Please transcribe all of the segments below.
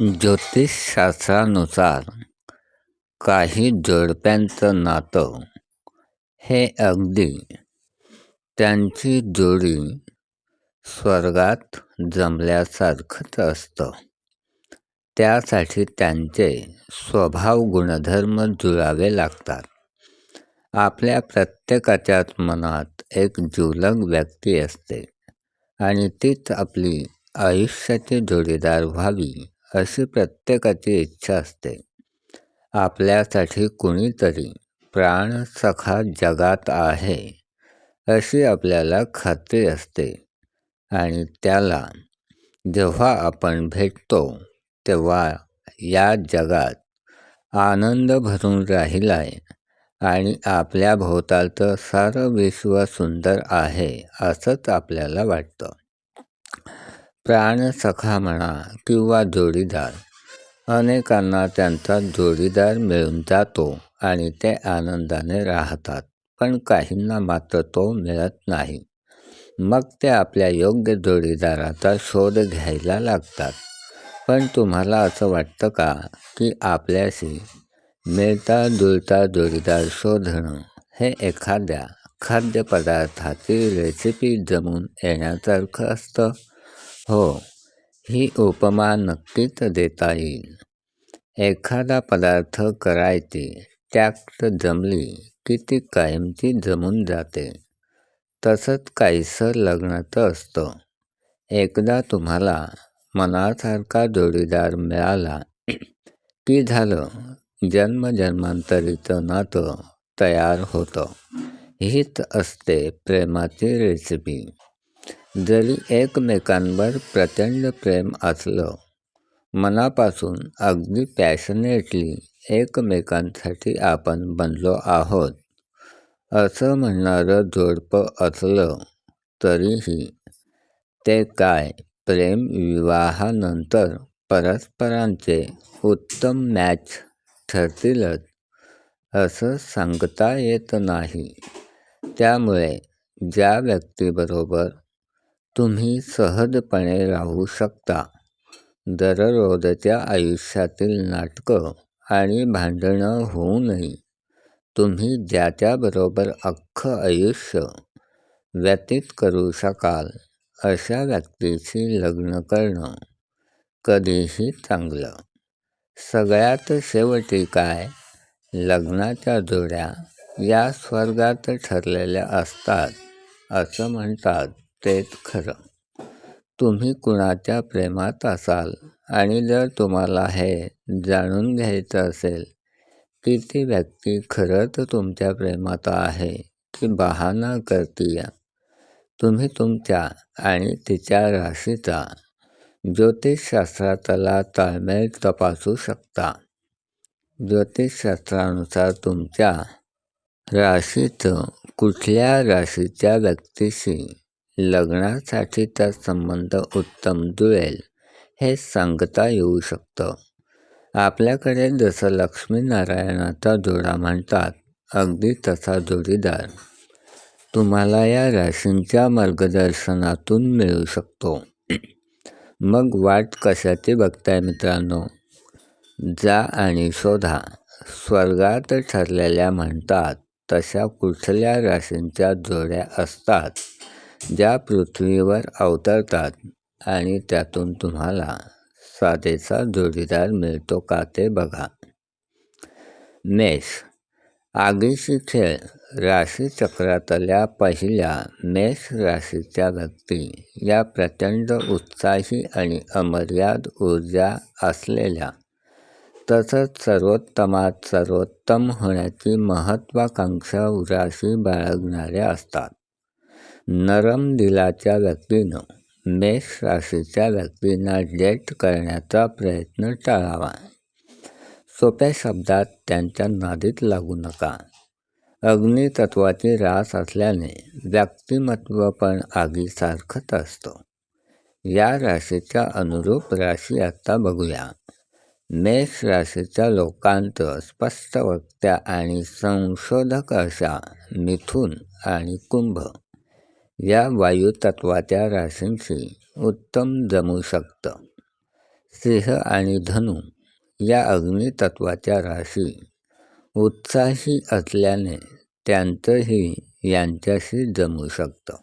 ज्योतिषशास्त्रानुसार काही जोडप्यांचं नातं हे अगदी त्यांची जोडी स्वर्गात जमल्यासारखंच असतं. त्यासाठी त्यांचे स्वभाव गुणधर्म जुळावे लागतात. आपल्या प्रत्येकाच्याच मनात एक जिवलग व्यक्ती असते आणि तीच आपली आयुष्याची जोडीदार व्हावी अशी प्रत्येकाची इच्छा असते. आपल्यासाठी कुणीतरी प्राणसखा जगात आहे अशी आपल्याला खात्री असते. आणि त्याला जेव्हा आपण भेटतो तेव्हा या जगात आनंद भरून राहिला आहे आणि आपल्या भोवतालचं सारं विश्व सुंदर आहे असंच आपल्याला वाटतं. प्राणसखा म्हणा किंवा जोडीदार. अनेकांना त्यांचा जोडीदार मिळून जातो आणि ते आनंदाने राहतात पण काहींना मात्र तो मिळत नाही. मग ते आपल्या योग्य जोडीदाराचा शोध घ्यायला लागतात. पण तुम्हाला असं वाटतं का की आपल्याशी मिळता जुळता जोडीदार शोधणं हे एखाद्या खाद्यपदार्थाची रेसिपी जमून येण्यासारखं असतं? हो ही उपमा नक्कीच देता येईल. एखादा पदार्थ करायची त्यात जमली की ती कायमची जमून जाते. तसंच काहीसं लग्नाचं असतं. एकदा तुम्हाला मनासारखा जोडीदार मिळाला की झालं जन्मजन्मांतरीचं नातं तयार होतं. हीच असते प्रेमाची रेसिपी जरी एकमेकांवर प्रचंड प्रेम असलं मनापासून अगदी पॅशनेटली एकमेकांसाठी आपण बनलो आहोत. असं म्हणणारं जोडपं असलं तरीही ते काय प्रेम विवाहानंतर परस्परांचे उत्तम मॅच ठरतीलच असं सांगता येत नाही. त्यामुळे ज्या व्यक्तीबरोबर तुम्ही सहजपणे राहू शकता. दररोजच्या आयुष्यातील नाटकं आणि भांडणं होऊनही तुम्ही ज्याच्याबरोबर अख्खं आयुष्य व्यतीत करू शकाल अशा व्यक्तीशी लग्न करणं कधीही चांगलं. सगळ्यात शेवटी काय? लग्नाच्या जोड्या या स्वर्गात ठरलेल्या असतात असं म्हणतात. तेच खरं. तुम्ही कुणाच्या प्रेमात असाल आणि जर तुम्हाला हे जाणून घ्यायचं असेल की ती व्यक्ती खरंच तुमच्या प्रेमात आहे की बहाणा करतीय? तुम्ही तुमच्या आणि तिच्या राशीचा ज्योतिषशास्त्रातला ताळमेळ तपासू शकता. ज्योतिषशास्त्रानुसार तुमच्या राशीचं कुठल्या राशीच्या व्यक्तीशी लग्नासाठीचा संबंध उत्तम जुळेल हे सांगता येऊ शकतं. आपल्याकडे जसं लक्ष्मीनारायणाचा जोडा म्हणतात अगदी तसा जोडीदार. तुम्हाला या राशींच्या मार्गदर्शनातून मिळू शकतो. मग वाट कशाची बघताय मित्रांनो? जा आणि शोधा. स्वर्गात ठरलेल्या म्हणतात तशा कुठल्या राशींच्या जोड्या असतात? ज्या पृथ्वीवर अवतरतात आणि त्यातून तुम्हाला साधेचा जोडीदार मिळतो का ते बघा. मेष. आगीशी खेळ. राशीचक्रातल्या पहिल्या मेष राशीच्या व्यक्ती. या प्रचंड उत्साही आणि अमर्याद ऊर्जा असलेल्या. तसंच सर्वोत्तमात सर्वोत्तम होण्याची महत्त्वाकांक्षा राशी बाळगणाऱ्या असतात. नरम दिलाच्या व्यक्तीनं मेष राशीच्या व्यक्तींना डेट करण्याचा प्रयत्न टाळावा. सोप्या शब्दात त्यांच्या नादीत लागू नका. अग्नितत्वाची रास असल्याने व्यक्तिमत्व पण आगीसारखंच असतं. या राशीच्या अनुरूप राशी आता बघूया. मेष राशीच्या लोकांत स्पष्ट वक्त्या आणि संशोधक अशा मिथुन आणि कुंभ या वायुतत्वाच्या राशींशी उत्तम जमू शकतं. सिंह आणि धनु या अग्नितत्वाच्या राशी उत्साही असल्याने त्यांचंही यांच्याशी जमू शकतं.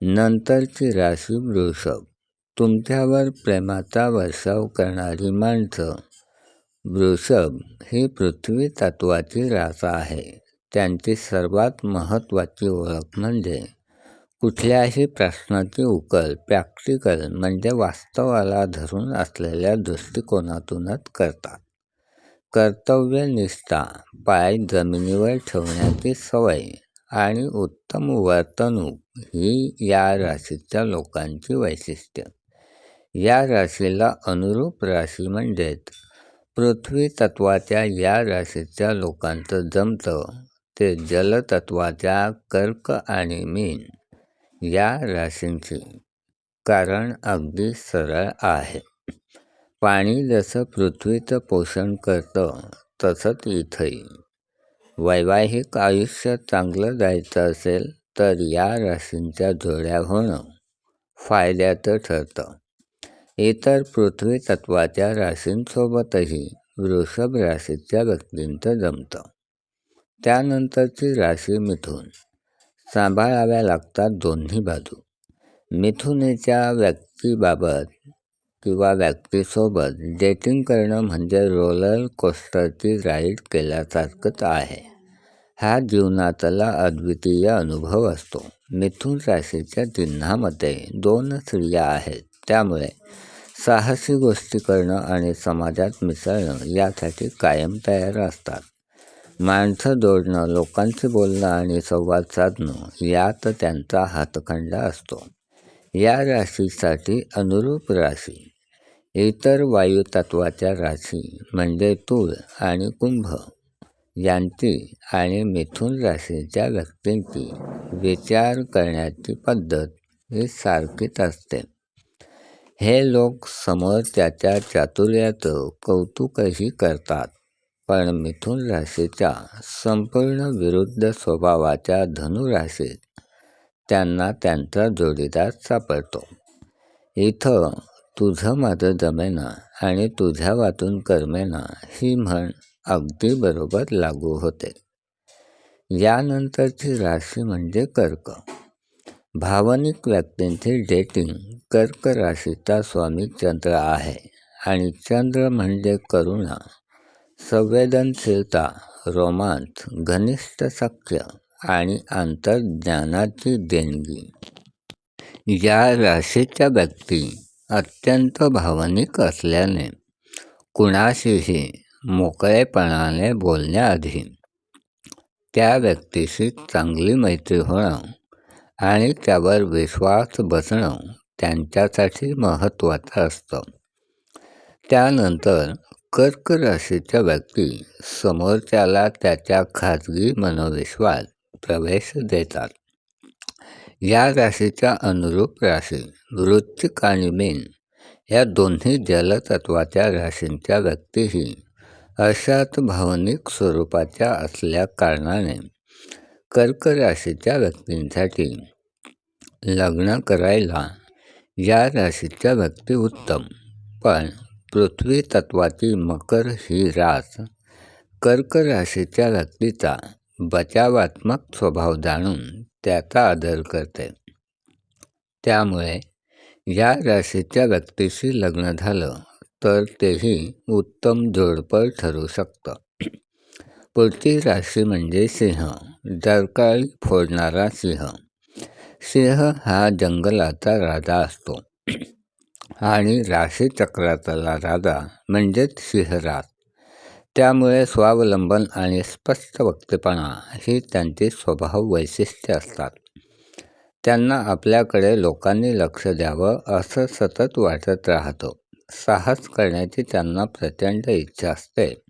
नंतरची राशी वृषभ. तुमच्यावर प्रेमाचा वर्षाव करणारी माणसं. वृषभ ही पृथ्वी तत्वाची रास आहे. त्यांची सर्वात महत्त्वाची ओळख म्हणजे कुठल्याही प्रश्नाची उकल प्रॅक्टिकल म्हणजे वास्तवाला धरून असलेल्या दृष्टिकोनातूनच करतात. कर्तव्यनिष्ठा पाय जमिनीवर ठेवण्याची सवय आणि उत्तम वर्तणूक ही या राशीच्या लोकांची वैशिष्ट्य. या राशीला अनुरूप राशी म्हणजेच पृथ्वी तत्वाच्या या राशीच्या लोकांचं जमतं ते जलतत्वाच्या कर्क आणि मीन. या राशींची. कारण अगदी सरळ आहे. पाणी जसं पृथ्वीचं पोषण करतं तसंच इथंही. वैवाहिक आयुष्य चांगलं जायचं असेल तर या राशींच्या जोड्या होणं फायद्याचं ठरतं. इतर पृथ्वी तत्वाच्या राशींसोबतही वृषभ राशीच्या व्यक्तींचं जमतं. त्यानंतरची राशी मिथून. सांभाळाव्या लागतात दोन्ही बाजू. मिथुनेच्या व्यक्तीबाबत किंवा व्यक्तीसोबत डेटिंग करणं म्हणजे रोलर कोस्टरची राईड केल्यासारखंच आहे. हा जीवनातला अद्वितीय अनुभव असतो. मिथुन राशीच्या चिन्हामध्ये दोन स्त्रिया आहेत. त्यामुळे साहसी गोष्टी करणं आणि समाजात मिसळणं यासाठी कायम तयार असतात. माणसं जोडणं लोकांशी बोलणं आणि संवाद साधणं यात त्यांचा हातखंडा असतो. या राशीसाठी अनुरूप राशी इतर वायुतत्वाच्या राशी म्हणजे तूळ आणि कुंभ. यांची आणि मिथुन राशीच्या व्यक्तींची विचार करण्याची पद्धत ही सारखीच असते. हे लोक समोर त्याच्या चातुर्याचं कौतुकही करतात. पण मिथुन राशीच्या संपूर्ण विरुद्ध स्वभावाच्या धनुराशीत त्यांना त्यांचा जोडीदार सापडतो. इथं तुझं माझं जमेना आणि तुझ्या वाचून कर्मेना ही म्हण अगदी बरोबर लागू होते. यानंतरची राशी म्हणजे कर्क. भावनिक व्यक्तींची डेटिंग कर्क राशीचा स्वामी चंद्र आहे आणि चंद्र म्हणजे करुणा. संवेदनशीलता रोमांच घनिष्ठ सख्य आणि अंतर्ज्ञानाची देणगी. या राशीच्या व्यक्ती अत्यंत भावनिक असल्याने कुणाशीही मोकळेपणाने बोलण्याआधी त्या व्यक्तीशी चांगली मैत्री होणं आणि त्यावर विश्वास बसणं त्यांच्यासाठी महत्त्वाचं असतं. त्यानंतर कर्क राशीच्या व्यक्ती समोरच्याला त्याच्या खाजगी मनोविश्वास प्रवेश देतात. या राशीच्या अनुरूप राशी वृश्चिक आणि मीन या दोन्ही जलतत्वाच्या राशींच्या व्यक्तीही अशाच भावनिक स्वरूपाच्या असल्या कारणाने कर्क राशीच्या व्यक्तींसाठी लग्न करायला या राशीच्या व्यक्ती उत्तम. पण पृथ्वी तत्वाची मकर ही रास कर्क राशीच्या व्यक्तीचा बचावात्मक स्वभाव जाणून त्याचा आदर करते. त्यामुळे या राशीच्या व्यक्तीशी लग्न झालं तर तेही उत्तम जोडपं ठरू शकतं. पुढची राशी म्हणजे सिंह जरकाळी फोडणारा सिंह. सिंह हा जंगलाचा राजा असतो. आणि राशीचक्रातला राजा म्हणजेच सिंहराज. त्यामुळे स्वावलंबन आणि स्पष्ट वक्तेपणा ही त्यांची स्वभाव वैशिष्ट्ये असतात. त्यांना आपल्याकडे लोकांनी लक्ष द्यावं असं सतत वाटत राहतं. साहस करण्याची त्यांना प्रचंड इच्छा असते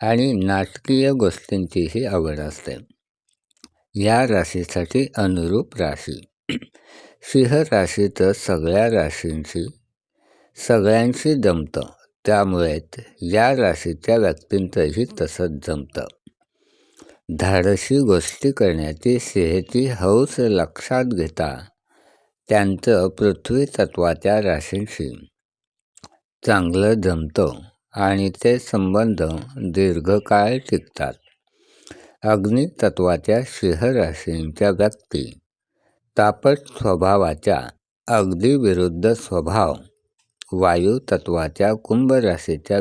आणि नाटकीय गोष्टींचीही आवड असते. या राशीसाठी अनुरूप राशी. सिंह राशीचं सगळ्या राशींशी सगळ्यांशी जमतं. त्यामुळेच या राशीच्या व्यक्तींचंही तसंच जमतं. धाडशी गोष्टी करण्याची सेहेची हौस लक्षात घेता त्यांचं पृथ्वी तत्वाच्या राशींशी चांगलं जमतं आणि ते संबंध दीर्घकाळ टिकतात. अग्नितत्वाच्या सिंहराशींच्या व्यक्ती तापट स्वभावाच्या अगदी विरुद्ध स्वभाव वायू तत्वाच्या कुंभ राशीच्या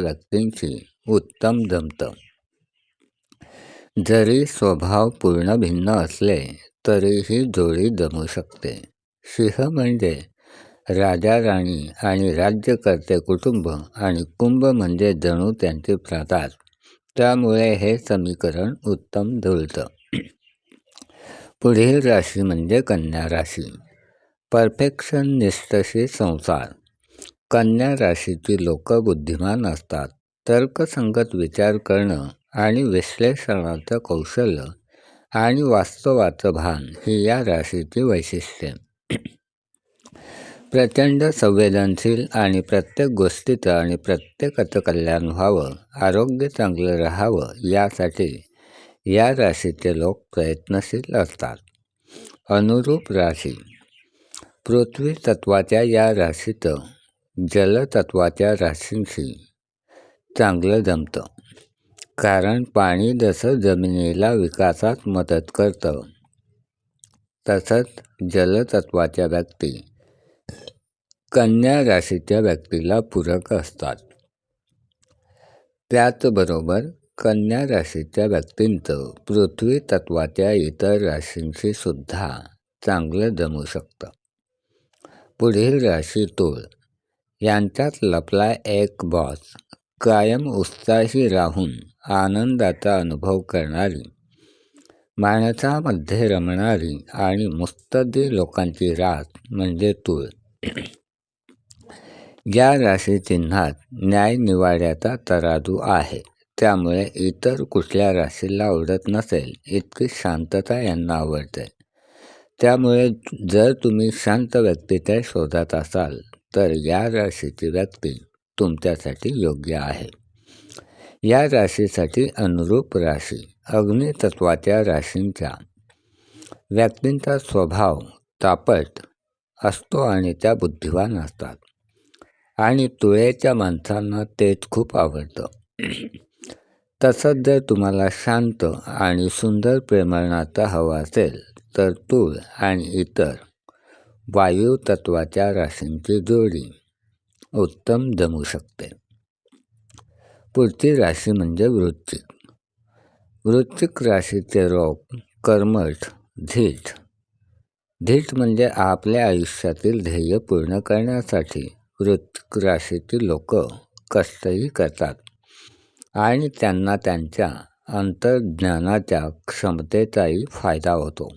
उत्तम जमतं जरी स्वभाव पूर्ण भिन्न असले तरीही जोडी जमू शकते. सिंह म्हणजे राजा राणी आणि राज्यकर्ते कुटुंब आणि कुंभ म्हणजे जणू त्यांचे प्रातात. त्यामुळे हे समीकरण उत्तम जुळतं पुढील राशी म्हणजे कन्या राशी. परफेक्शन निष्ठशी संसार. कन्या राशीची लोक बुद्धिमान असतात. तर्कसंगत विचार करणं आणि विश्लेषणाचं कौशल्य आणि वास्तवाचं भान ही या राशीची वैशिष्ट्ये. प्रचंड संवेदनशील आणि प्रत्येक गोष्टीचं आणि प्रत्येकाचं कल्याण व्हावं आरोग्य चांगलं राहावं यासाठी या राशीचे लोक प्रयत्नशील असतात. अनुरूप राशी. पृथ्वी तत्वाच्या या राशीचं जलतत्वाच्या राशींशी चांगलं जमतं. कारण पाणी जसं जमिनीला विकासात मदत करतं तसंच जलतत्वाच्या व्यक्ती कन्या राशीच्या व्यक्तीला पूरक असतात. त्याचबरोबर कन्या राशीच्या व्यक्तींचं पृथ्वी तत्वाच्या इतर राशींशी सुद्धा चांगलं जमू शकतं. पुढील राशी तूळ. यांच्यात लपला एक बॉस. कायम उत्साही राहून आनंदाचा अनुभव करणारी माणसामध्ये रमणारी आणि मुस्तदी लोकांची रास म्हणजे तूळ या राशी चिन्हात न्याय निवाड्याचा तराजू आहे त्यामुळे इतर कुठल्या राशीला आवडत नसेल इतकी शांतता यांना आवडते. त्यामुळे जर तुम्ही शांत व्यक्तीच्या शोधात असाल तर या राशीची व्यक्ती तुमच्यासाठी योग्य आहे. या राशीसाठी अनुरूप राशी अग्नितत्वाच्या राशींच्या व्यक्तींचा स्वभाव तापट असतो आणि त्या बुद्धिवान असतात. आणि तुळेच्या माणसांना तेच खूप आवडतं. तसंच जर तुम्हाला शांत आणि सुंदर प्रेमळ हवा हवं असेल तर तूळ आणि इतर वायू तत्वाच्या राशींची जोडी. उत्तम जमू शकते. पुढची राशी म्हणजे वृश्चिक. वृश्चिक राशीचे रोग कर्मठ धीट. धीट म्हणजे आपल्या आयुष्यातील ध्येय पूर्ण करण्यासाठी वृश्चिक राशीतील लोक कष्टही करतात. आणि त्यांना त्यांच्या अंतर्ज्ञानाच्या क्षमतेचाही फायदा होतो.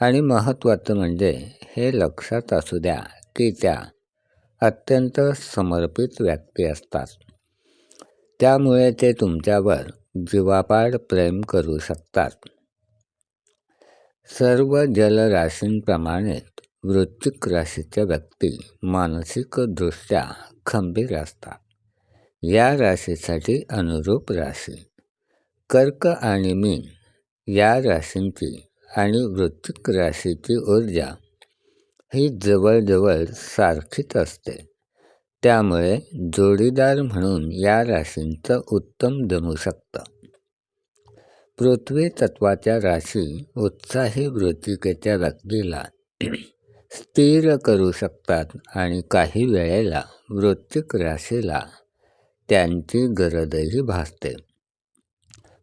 आणि महत्त्वाचं म्हणजे हे लक्षात असू द्या की त्या अत्यंत समर्पित व्यक्ती असतात. त्यामुळे ते तुमच्यावर जीवापाड प्रेम करू शकतात. सर्व जलराशींप्रमाणेच वृश्चिक राशीच्या व्यक्ती मानसिकदृष्ट्या खंबीर असतात. या राशीसाठी अनुरूप राशी कर्क आणि मीन या राशींची आणि वृश्चिक राशीची ऊर्जा ही जवळजवळ सारखीच असते. त्यामुळे जोडीदार म्हणून या राशींचं उत्तम जमू शकतं. पृथ्वी तत्वाच्या राशी उत्साही वृत्तिकेच्या व्यक्तीला स्थिर करू शकतात आणि काही वेळेला वृत्तिक राशीला त्यांची गरजही भासते.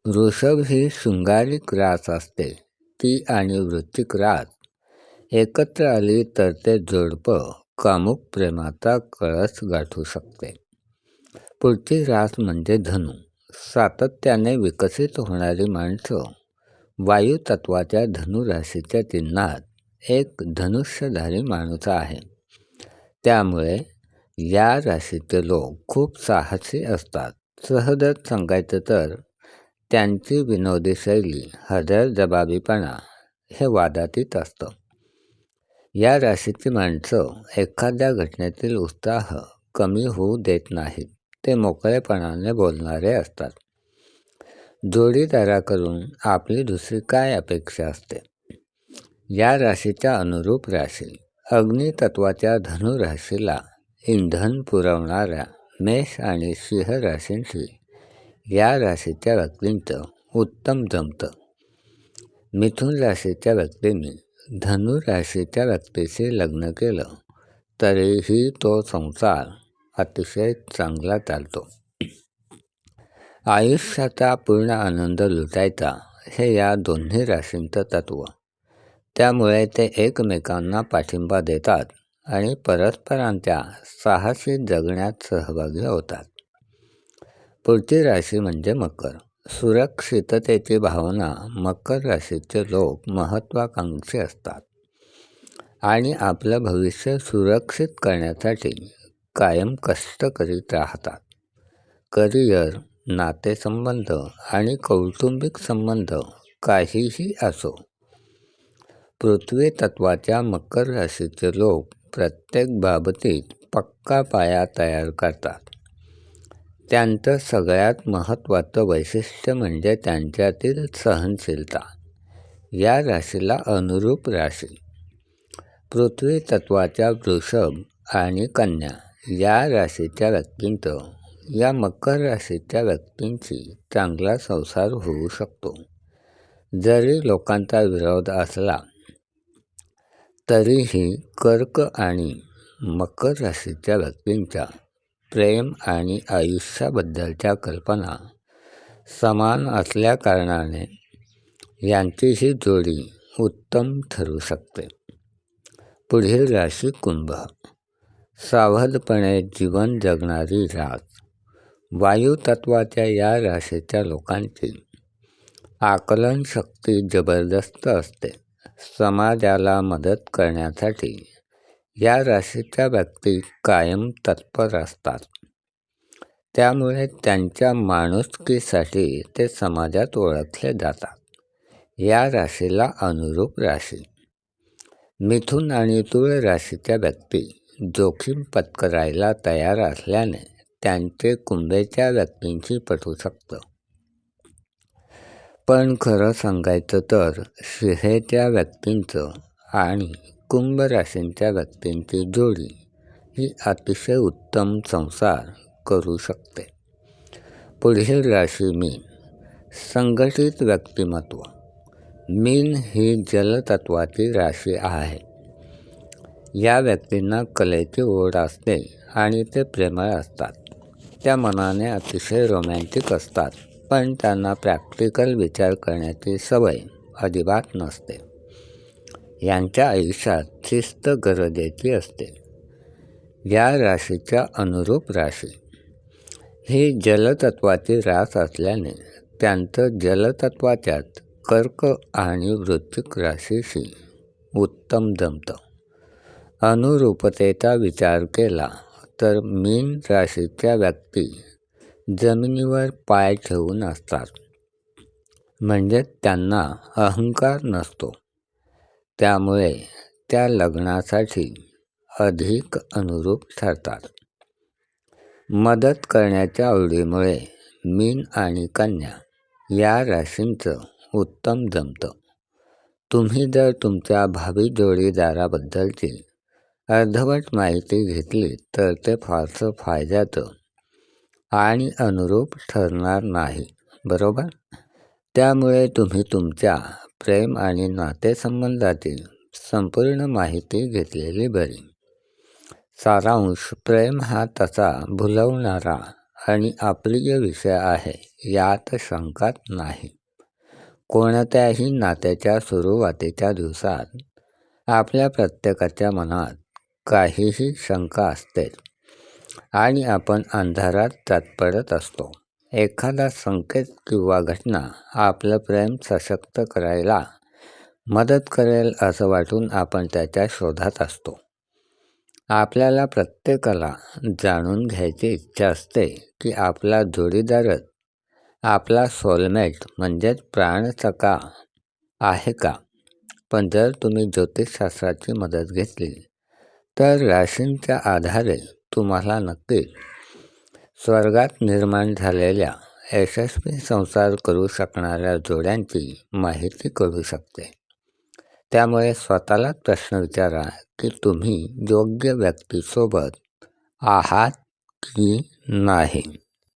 वृषभ ही शृंगारिक रास असते. ती आणि वृत्तिक रास एकत्र आली तर ते जोडपं कामुक प्रेमाचा कळस गाठू शकते. पुढची रास म्हणजे धनु. सातत्याने विकसित होणारी माणसं वायुतत्वाच्या धनुराशीच्या चिन्हात एक धनुष्यधारी माणूस आहे. त्यामुळे या राशीचे लोक खूप साहसी असतात. सहजच सांगायचं तर त्यांची विनोदी शैली हजर जबाबीपणा हे वादातीत असतं. या राशीची माणसं एखाद्या घटनेतील उत्साह कमी होऊ देत नाहीत. ते मोकळेपणाने बोलणारे असतात. जोडीदाराकडून आपली दुसरी काय अपेक्षा असते? या राशीच्या अनुरूप राशी अग्नितत्वाच्या धनुराशीला इंधन पुरवणाऱ्या मेष आणि सिंह राशींशी या राशीच्या व्यक्तींचं उत्तम जमतं. मिथुन राशीच्या व्यक्तींनी धनुराशीच्या व्यक्तीशी लग्न केलं तरीही तो संसार अतिशय चांगला चालतो. आयुष्याचा पूर्ण आनंद लुटायचा हे या दोन्ही राशींचं तत्त्व त्यामुळे ते एकमेकांना पाठिंबा देतात आणि परस्परांच्या साहसी जगण्यात सहभागी होतात. पुढची राशी म्हणजे मकर. सुरक्षिततेची भावना मकर राशीचे लोक महत्त्वाकांक्षी असतात. आणि आपलं भविष्य सुरक्षित करण्यासाठी कायम कष्ट करीत राहतात. करिअर नातेसंबंध आणि कौटुंबिक संबंध काहीही असो पृथ्वी तत्वाच्या मकर राशीचे लोक प्रत्येक बाबतीत पक्का पाया तयार करतात. त्यांचं सगळ्यात महत्त्वाचं वैशिष्ट्य म्हणजे त्यांच्यातील सहनशीलता. या राशीला अनुरूप राशी पृथ्वी तत्वाच्या वृषभ आणि कन्या या राशीच्या व्यक्तींचं या मकर राशीच्या व्यक्तींची चांगला संसार होऊ शकतो. जरी लोकांचा विरोध असला तरीही कर्क आणि मकर राशीच्या व्यक्तींच्या प्रेम आणि आयुष्याबद्दलच्या कल्पना समान असल्याकारणाने यांचीही जोडी उत्तम ठरू शकते. पुढील राशी कुंभ. सावधपणे जीवन जगणारी रास वायुतत्वाच्या या राशीच्या लोकांची आकलनशक्ती जबरदस्त असते. समाजाला मदत करण्यासाठी या राशीच्या व्यक्ती कायम तत्पर असतात. त्यामुळे त्यांच्या माणुसकीसाठी ते समाजात ओळखले जातात. या राशीला अनुरूप राशी. मिथुन आणि तुळ राशीच्या व्यक्ती जोखीम पत्करायला तयार असल्याने त्यांचे कुंभेच्या व्यक्तींशी पटू शकतं. पण खरं सांगायचं तर शिहेच्या व्यक्तींचं आणि कुंभ राशींच्या व्यक्तींची जोडी ही अतिशय उत्तम संसार करू शकते. पुढील राशी मीन. संघटित व्यक्तिमत्व. मीन ही जलतत्वाची राशी आहे. या व्यक्तींना कलेची ओढ असते आणि ते प्रेमळ असतात. त्या मनाने अतिशय रोमॅन्टिक असतात पण त्यांना प्रॅक्टिकल विचार करण्याची सवय अजिबात नसते. यांच्या आयुष्यात शिस्त गरजेची असते. या राशीच्या अनुरूप राशी. ही जलतत्वाची रास असल्याने त्यांचं जलतत्वाच्यात कर्क आणि वृश्चिक राशीशी उत्तम जमतं. अनुरूपतेचा विचार केला तर मीन राशीच्या व्यक्ती जमिनीवर पाय ठेवून असतात. म्हणजे त्यांना अहंकार नसतो. त्यामुळे त्या लग्नासाठी अधिक अनुरूप ठरतात. मदत करण्याच्या आवडीमुळे मीन आणि कन्या या राशींचं उत्तम जमतं. तुम्ही जर तुमच्या भावी जोडीदाराबद्दलची अर्धवट माहिती घेतली तर ते फारसं फायद्याचं आणि अनुरूप ठरणार नाही बरोबर? त्यामुळे तुम्ही तुमच्या प्रेम आणि नातेसंबंधातील संपूर्ण माहिती घेतलेली बरी. सारांश प्रेम हा तसा भुलवणारा आणि अप्रिय विषय आहे यात शंकाच नाही. कोणत्याही नात्याच्या सुरुवातीच्या दिवसात आपल्या प्रत्येकाच्या मनात काहीही शंका असते आणि आपण अंधारात तत्परत असतो. एखादा संकेत किंवा घटना आपलं प्रेम सशक्त करायला मदत करेल असं वाटून आपण त्याच्या शोधात असतो. आपल्याला प्रत्येकाला जाणून घ्यायची इच्छा असते की आपला जोडीदारच आपला सोलमेट म्हणजेच प्राणसका आहे का? पण जर तुम्ही ज्योतिषशास्त्राची मदत घेतली तर राशींच्या आधारे तुम्हाला नक्कीच स्वर्गात निर्माण झालेल्या यशस्वी संसार करू शकणाऱ्या जोड्यांची माहिती करू शकते. त्यामुळे स्वतःला प्रश्न विचारा की तुम्ही योग्य व्यक्तीसोबत आहात की नाही?